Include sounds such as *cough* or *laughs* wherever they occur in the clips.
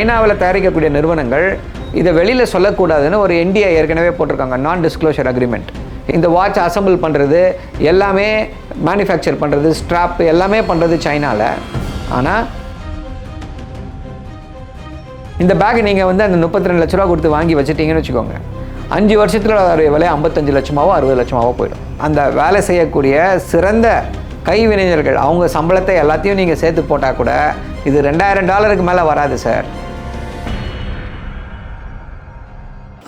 சைனாவில் தயாரிக்கக்கூடிய நிறுவனங்கள் இதை வெளியில் சொல்லக்கூடாதுன்னு ஒரு என்டிஏ ஏற்கனவே போட்டிருக்காங்க நான் டிஸ்க்ளோஷர் அக்ரிமெண்ட் இந்த வாட்ச் அசம்பிள் பண்ணுறது எல்லாமே மேனுஃபேக்சர் பண்ணுறது ஸ்ட்ராப் எல்லாமே பண்ணுறது சைனாவில் ஆனால் இந்த பேக் நீங்கள் வந்து அந்த முப்பத்தி ரெண்டு லட்ச ரூபா கொடுத்து வாங்கி வச்சுட்டீங்கன்னு வச்சுக்கோங்க. அஞ்சு வருஷத்தில் அதோடைய விலை ஐம்பத்தஞ்சு லட்சமாவோ அறுபது லட்சமாவோ போயிடும். அந்த வேலை செய்யக்கூடிய சிறந்த கைவினைஞர்கள் அவங்க சம்பளத்தை எல்லாத்தையும் நீங்கள் சேர்த்து போட்டால் கூட இது ரெண்டாயிரம் டாலருக்கு மேலே வராது சார்.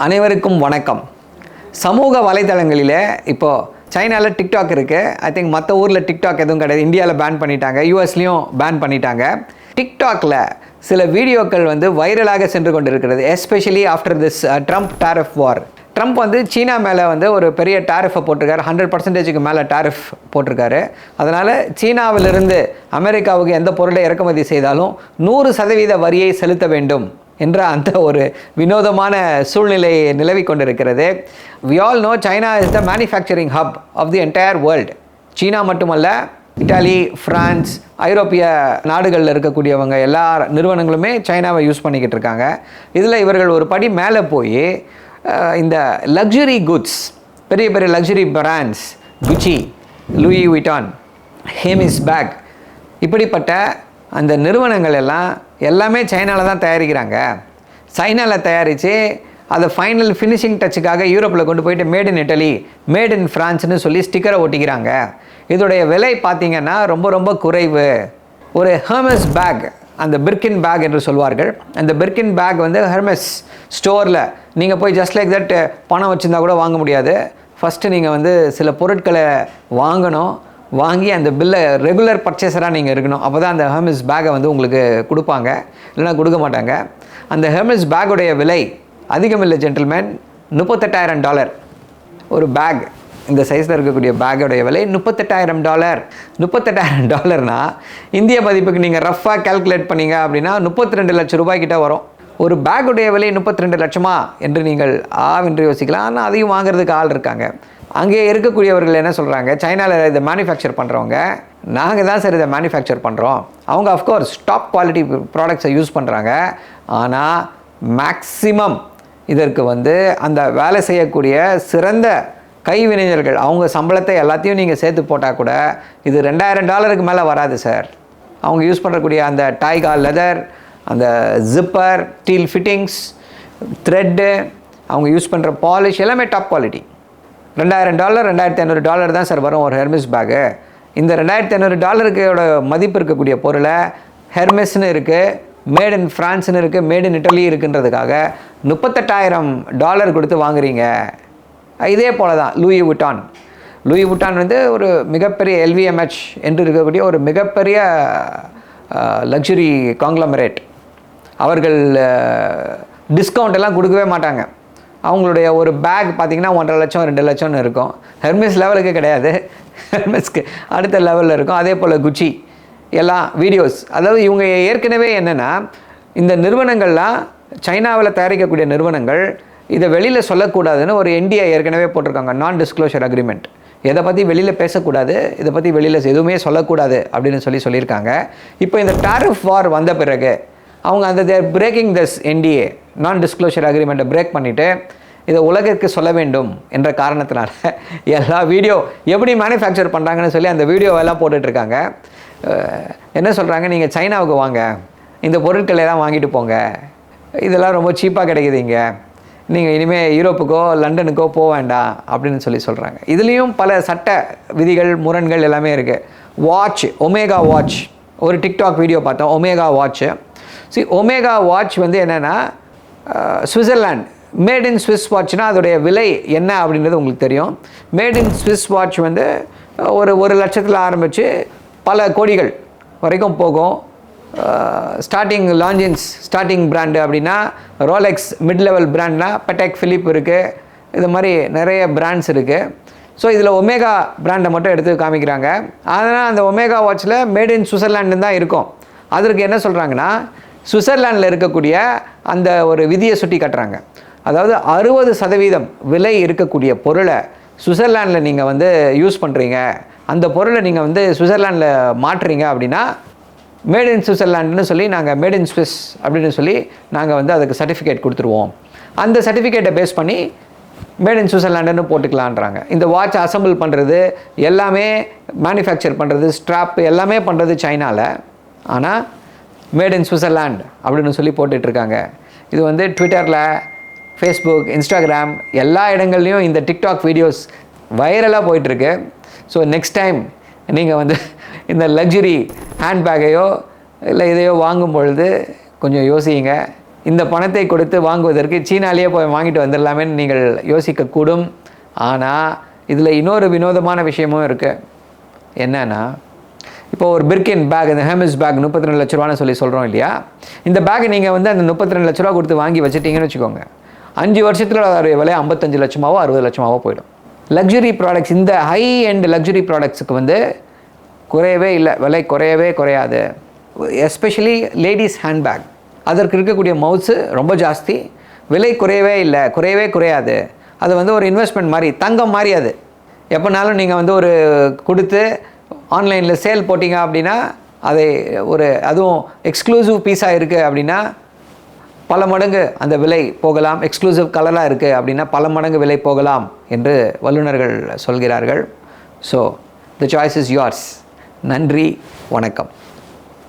அனைவருக்கும் வணக்கம். சமூக வலைதளங்களில் இப்போது சைனாவில் டிக்டாக் இருக்குது ஐ திங்க் மற்ற ஊரில் டிக்டாக் எதுவும் கிடையாது. இந்தியாவில் பேன் பண்ணிட்டாங்க. யூஎஸ்லேயும் பேன் பண்ணிட்டாங்க. டிக்டாக்ல சில வீடியோக்கள் வந்து வைரலாக சென்று கொண்டிருக்கிறது. Especially after this Trump tariff war Trump வந்து சீனா மேலே வந்து ஒரு பெரிய டாரிஃபை போட்டிருக்காரு. ஹண்ட்ரட் பர்சன்டேஜுக்கு மேலே டாரிஃப் போட்டிருக்காரு. அதனால் சீனாவிலிருந்து அமெரிக்காவுக்கு எந்த பொருளை இறக்குமதி செய்தாலும் நூறு சதவீத வரியை செலுத்த வேண்டும். என்ற அந்த ஒரு வினோதமான சூழ்நிலை நிலவி கொண்டிருக்கிறது. We all know China is the manufacturing hub of the entire world சீனா மட்டுமல்ல இட்டாலி ஃப்ரான்ஸ் ஐரோப்பிய நாடுகளில் இருக்கக்கூடியவங்க எல்லா நிறுவனங்களுமே சைனாவை யூஸ் பண்ணிக்கிட்டு இருக்காங்க. இதில் இவர்கள் ஒரு படி மேலே போய் இந்த லக்ஸுரி குட்ஸ் பெரிய பெரிய லக்ஸுரி பிராண்ட்ஸ் குச்சி லூயி விட்டான் ஹேமிஸ் பேக் இப்படிப்பட்ட அந்த நிறுவனங்கள் எல்லாம் எல்லாமே சைனாவில் தான் தயாரிக்கிறாங்க. சைனாவில் தயாரித்து அதை ஃபைனல் ஃபினிஷிங் டச்சுக்காக யூரோப்பில் கொண்டு போயிட்டு made in idli made in ஃப்ரான்ஸ்னு சொல்லி ஸ்டிக்கரை ஒட்டிக்கிறாங்க. இதோடைய விலை பார்த்தீங்கன்னா ரொம்ப ரொம்ப குறைவு. ஒரு ஹெர்மஸ் பேக் அந்த பிர்கின் பேக் என்று சொல்வார்கள். அந்த பிர்கின் பேக் வந்து ஹெர்மஸ் ஸ்டோரில் நீங்கள் போய் ஜஸ்ட் லைக் தட் பணம் வச்சுருந்தா கூட வாங்க முடியாது. ஃபஸ்ட்டு நீங்கள் வந்து சில பொருட்களை வாங்கணும். வாங்கி அந்த பில்லை ரெகுலர் பர்ச்சேஸராக நீங்கள் இருக்கணும். அப்போ தான் அந்த ஹெர்மிஸ் பேக்கை வந்து உங்களுக்கு கொடுப்பாங்க. இல்லைன்னா கொடுக்க மாட்டாங்க. அந்த ஹெர்மிஸ் பேக்குடைய விலை அதிகமில்லை ஜென்டில்மேன் முப்பத்தெட்டாயிரம் டாலர் ஒரு பேக் இந்த சைஸில் இருக்கக்கூடிய பேக்கோடைய விலை முப்பத்தெட்டாயிரம் டாலர் முப்பத்தெட்டாயிரம் டாலர்னால் இந்திய மதிப்புக்கு நீங்கள் ரஃப்பாக கால்குலேட் பண்ணீங்க அப்படின்னா முப்பத்தி ரெண்டு லட்சம் ரூபாய்க்கிட்ட வரும். ஒரு பேக்குடைய விலை முப்பத்தி ரெண்டு லட்சமா என்று நீங்கள் ஆவென்று யோசிக்கலாம். ஆனால் அதையும் வாங்குறதுக்கு ஆள் இருக்காங்க. அங்கே இருக்கக்கூடியவர்கள் என்ன சொல்கிறாங்க சைனாவில் இதை மேனுஃபேக்சர் பண்ணுறவங்க நாங்கள் தான் சார் இதை மேனுஃபேக்சர் பண்ணுறோம் அவங்க அஃப்கோர்ஸ் டாப் குவாலிட்டி ப்ராடக்ட்ஸை யூஸ் பண்ணுறாங்க ஆனால் மேக்ஸிமம் இதற்கு வந்து அந்த வேலை செய்யக்கூடிய சிறந்த கைவினைஞர்கள் அவங்க சம்பளத்தை எல்லாத்தையும் நீங்கள் சேர்த்து போட்டால் கூட இது ரெண்டாயிரம் டாலருக்கு மேலே வராது சார் அவங்க யூஸ் பண்ணுறக்கூடிய அந்த டைகா லெதர் அந்த ஜிப்பர் ஸ்டீல் ஃபிட்டிங்ஸ் த்ரெட்டு அவங்க யூஸ் பண்ணுற பாலிஷ் எல்லாமே டாப் குவாலிட்டி ரெண்டாயிரம் டாலர் ரெண்டாயிரத்தி ஐநூறு டாலர் தான் சார் வரும் ஒரு ஹெர்மிஸ் பேக்கு இந்த ரெண்டாயிரத்தி ஐநூறு டாலருக்கோட மதிப்பு இருக்கக்கூடிய பொருளை ஹெர்மெஸ்னு இருக்குது மேட் இன் ஃப்ரான்ஸ்னு இருக்குது மேட் இன் இட்டலி இருக்குன்றதுக்காக முப்பத்தெட்டாயிரம் டாலர் கொடுத்து வாங்குறீங்க. இதே போல தான் லூயி வுட்டான் லூயி வுட்டான் வந்து ஒரு மிகப்பெரிய எல்விஎம்ஹெச் என்று இருக்கக்கூடிய ஒரு மிகப்பெரிய லக்ஸுரி காங்க்ளமரேட் அவர்கள் டிஸ்கவுண்ட் எல்லாம் கொடுக்கவே மாட்டாங்க. அவங்களுடைய ஒரு பேக் பார்த்தீங்கன்னா ஒன்றரை லட்சம் ரெண்டு லட்சம்னு இருக்கும். ஹெர்மிஸ் லெவலுக்கு கிடையாது. ஹெர்மிஸ்க்கு அடுத்த லெவலில் இருக்கும். அதே போல் குச்சி எல்லாம் வீடியோஸ் அதாவது இவங்க ஏற்கனவே என்னென்னா இந்த நிறுவனங்கள்லாம் சைனாவில் தயாரிக்கக்கூடிய நிறுவனங்கள் இதை வெளியில் சொல்லக்கூடாதுன்னு ஒரு என்டிஏ ஏற்கனவே போட்டிருக்காங்க. நான் டிஸ்க்ளோஷர் அக்ரிமெண்ட் எதை பற்றி வெளியில் பேசக்கூடாது இதை பற்றி வெளியில் எதுவுமே சொல்லக்கூடாது அப்படின்னு சொல்லி சொல்லியிருக்காங்க. இப்போ இந்த டாரிஃப் வார் வந்த பிறகு அவங்க அந்த their breaking this NDA non disclosure அக்ரிமெண்ட்டை break பண்ணிவிட்டு இதை உலகிற்கு சொல்ல வேண்டும் என்ற காரணத்தினால *laughs* எல்லா வீடியோ எப்படி மேனுஃபேக்சர் பண்ணுறாங்கன்னு சொல்லி அந்த வீடியோவெல்லாம் போட்டுட்ருக்காங்க என்ன சொல்கிறாங்க நீங்கள் சைனாவுக்கு வாங்க. இந்த பொருட்கள் எல்லாம் வாங்கிட்டு போங்க. இதெல்லாம் ரொம்ப சீப்பாக கிடைக்குது இங்கே. நீங்கள் இனிமேல் யூரோப்புக்கோ லண்டனுக்கோ போக வேண்டாம் அப்படின்னு சொல்லி சொல்கிறாங்க இதுலேயும் பல சட்ட விதிகள் முரண்கள் எல்லாமே இருக்குது வாட்ச் ஒமேகா வாட்ச் ஒரு டிக்டாக் வீடியோ பார்த்தோம். ஒமேகா வாட்ச்சு சி ஒமேகா வாட்ச் வந்து என்னென்னா சுவிட்சர்லாண்ட் மேட் இன் ஸ்விஸ் வாட்ச்னா அதோடைய விலை என்ன அப்படின்றது உங்களுக்கு தெரியும். மேட் இன் ஸ்விஸ் வாட்ச் வந்து ஒரு ஒரு லட்சத்தில் ஆரம்பித்து பல கோடிகள் வரைக்கும் போகும். ஸ்டார்டிங் லாஞ்சின்ஸ் ஸ்டார்டிங் பிராண்டு அப்படின்னா ரோலெக்ஸ் மிட் லெவல் பிராண்ட்னா பெட்டெக் ஃபிலிப் இருக்குது இது மாதிரி நிறைய பிராண்ட்ஸ் இருக்குது ஸோ இதில் ஒமேகா பிராண்டை மட்டும் எடுத்து காமிக்கிறாங்க. அதனால் அந்த ஒமேகா வாட்சில் மேட் இன் சுவிட்சர்லாண்டு தான் இருக்கும். அதற்கு என்ன சொல்கிறாங்கன்னா சுவிட்சர்லாண்டில் இருக்கக்கூடிய அந்த ஒரு விதியை சுட்டி காட்டுறாங்க. அதாவது அறுபது சதவீதம் விலை இருக்கக்கூடிய பொருளை சுவிட்சர்லாண்டில் நீங்கள் வந்து யூஸ் பண்ணுறீங்க அந்த பொருளை நீங்கள் வந்து சுவிட்சர்லாண்டில் மாற்றுறீங்க அப்படின்னா மேட் இன் சுவிட்சர்லாண்டுன்னு சொல்லி நாங்கள் மேட் இன் ஸ்விஸ் அப்படின்னு சொல்லி நாங்கள் வந்து அதுக்கு சர்டிஃபிகேட் கொடுத்துருவோம். அந்த சர்டிஃபிகேட்டை பேஸ் பண்ணி மேட் இன் சுவிட்சர்லாண்டுன்னு போட்டுக்கலான்றாங்க. இந்த வாட்ச் அசம்பிள் பண்ணுறது எல்லாமே மேனுஃபேக்சர் பண்ணுறது ஸ்ட்ராப் எல்லாமே பண்ணுறது சைனாவில் ஆனால் மேட் இன் சுவிட்சர்லாண்ட் அப்படின்னு சொல்லி போட்டுட்ருக்காங்க. இது வந்து ட்விட்டரில் ஃபேஸ்புக் இன்ஸ்டாகிராம் எல்லா இடங்கள்லையும் இந்த டிக்டாக் வீடியோஸ் வைரலாக போயிட்டுருக்கு ஸோ நெக்ஸ்ட் டைம் நீங்கள் வந்து இந்த லக்ஸுரி ஹேண்ட்பேக்கையோ இல்லை இதையோ வாங்கும் பொழுது கொஞ்சம் யோசிங்க. இந்த பணத்தை கொடுத்து வாங்குவதற்கு சீனாலேயே போய் வாங்கிட்டு வந்துடலாமேன்னு நீங்கள் யோசிக்கக்கூடும். ஆனால் இதில் இன்னொரு வினோதமான விஷயமும் இருக்குது என்னென்னா இப்போ ஒரு பிர்கின் பேக் இந்த ஹேமிஸ் பேக் முப்பத்தி ரெண்டு லட்ச ரூபான்னு சொல்லி சொல்கிறோம் இல்லையா? இந்த பேக் நீங்கள் வந்து அந்த முப்பத்தி ரெண்டு லட்ச ரூபா கொடுத்து வாங்கி வச்சுட்டீங்கன்னு வச்சுக்கோங்க. அஞ்சு வருஷத்தில் அதோடைய விலை ஐம்பத்தஞ்சு லட்சமாவோ அறுபது லட்சமாவோ போயிடும். லக்ஸுரி ப்ராடக்ட்ஸ் இந்த ஹை அண்ட் லக்ஸுரி ப்ராடக்ட்ஸுக்கு வந்து குறையவே இல்லை. விலை குறையவே குறையாது. எஸ்பெஷலி லேடிஸ் ஹேண்ட்பேக் அதற்கு இருக்கக்கூடிய மவுத்ஸு ரொம்ப ஜாஸ்தி. விலை குறையவே இல்லை. குறையவே குறையாது. அது வந்து ஒரு இன்வெஸ்ட்மெண்ட் மாதிரி தங்கம் மாதிரி அது. எப்போனாலும் நீங்கள் வந்து ஒரு கொடுத்து ஆன்லைனில் சேல் போட்டிங்க அப்படின்னா அதை ஒரு அதுவும் எக்ஸ்க்ளூசிவ் பீஸாக இருக்குது அப்படின்னா பல மடங்கு அந்த விலை போகலாம். எக்ஸ்க்ளூசிவ் கலராக இருக்குது அப்படின்னா பல மடங்கு விலை போகலாம் என்று வல்லுநர்கள் சொல்கிறார்கள். So the choice is yours. நன்றி வணக்கம்.